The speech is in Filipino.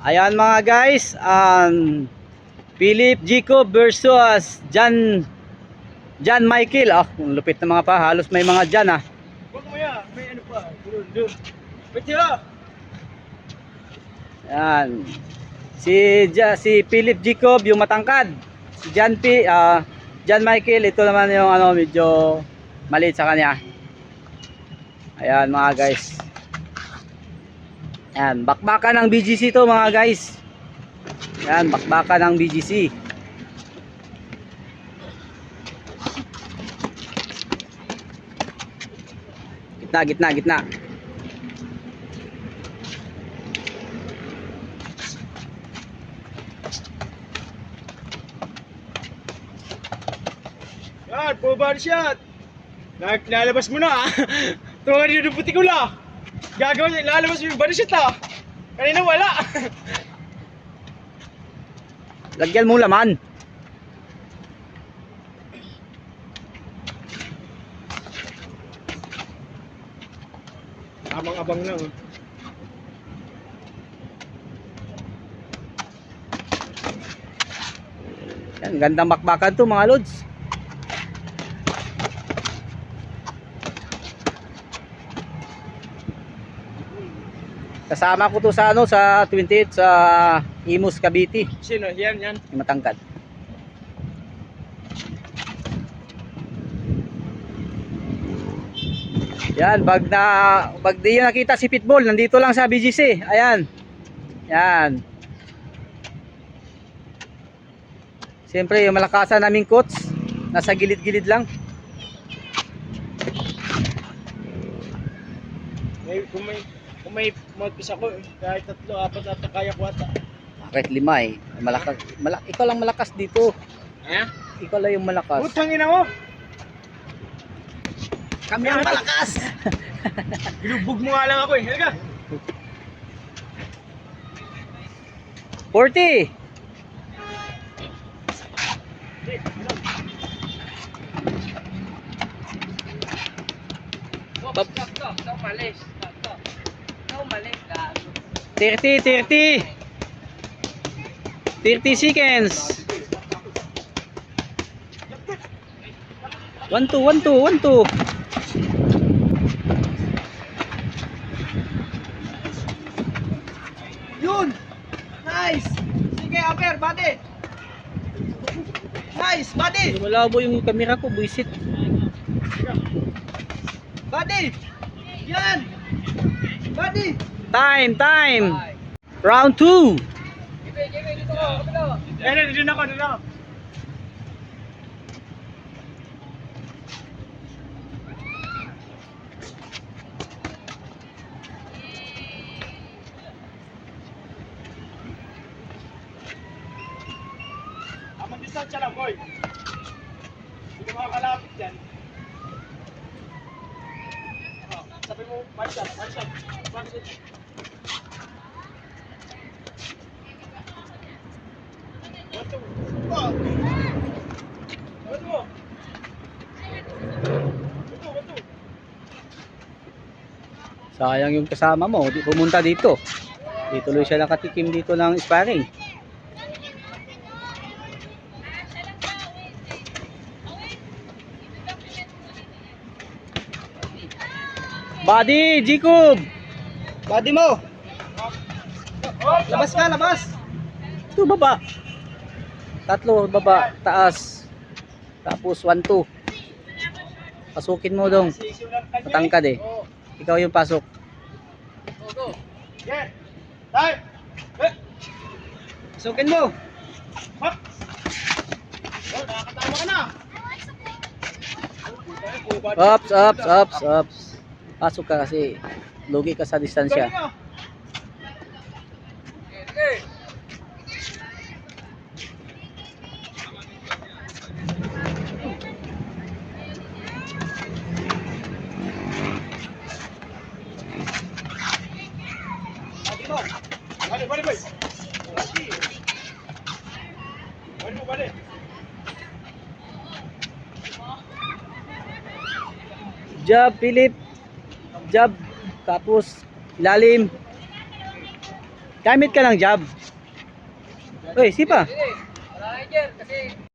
Ayan mga guys, um, Philip Jacob versus John John Michael. Ah, ang lupit na mga pa. Halos may mga John ah. Huwag mo yan. May ano pa. Wait sila. Ayan. Si Ja- si Philip Jacob yung matangkad. Si John P ah, John Michael ito naman yung ano medyo maliit sa kanya. Ayan mga guys. Ayan, bakbakan ng BGC to mga guys. Ayan, bakbakan ng BGC. Gitna, gitna, gitna. Yan, full body shot. Lag- Lalabas mo na ah. Tuwa ka dito puti ko la. Gagawin, lalabas yung shot ah. Kanina wala. Lagyan mo laman. Abang-abang na oh. Yan, gandang bakbakan to mga lods. Kasama ko to sa ano sa 28 sa Imus Cavite, Sino? Yan, yan. matangkad. Yan, pag na pag di nakita si Pitbull, nandito lang sa BGC. Ayan. Yan. Siyempre, yung malakasan naming coach, nasa gilid-gilid lang. May, kung may, kung may mouthpiece ako, eh, kahit tatlo, apat ata kaya ko ata. Kahit lima eh. Malakas, malak ikaw lang malakas dito. Eh? Ikaw lang yung malakas. Putang ina mo! Kami ang malakas! Bilubog mo nga lang ako eh. Halika! 40! Bab- 30, 30! 30 seconds! 1 2 1 2 1 2 Yun! Nice! Sige, Aper, bate! Nice, bate! Malabo yung camera ko, buisit. Bate! Yan! Time, time! Round 2! Eh, nandun ako, ako. Amang distansya lang, boy. Hindi ka makakalapit yan. Oh, mo, one shot, one. Sayang yung kasama mo, pumunta dito. Di tuloy siya nakatikim dito ng sparring. Body, Jacob! Body mo! Labas ka, labas! Ito, baba. Tatlo, baba, taas. Tapos 1, 2. Pasukin mo dong. Matangkad eh. Ikaw yung pasok. Pasukin mo. Ups, ups, ups, ups. Pasok ka kasi lugi ka sa distansya. Balik, balik. Jab, Philip. Jab. Tapos, ilalim. Gamit ka ng jab. Uy, sipa. Wala kasi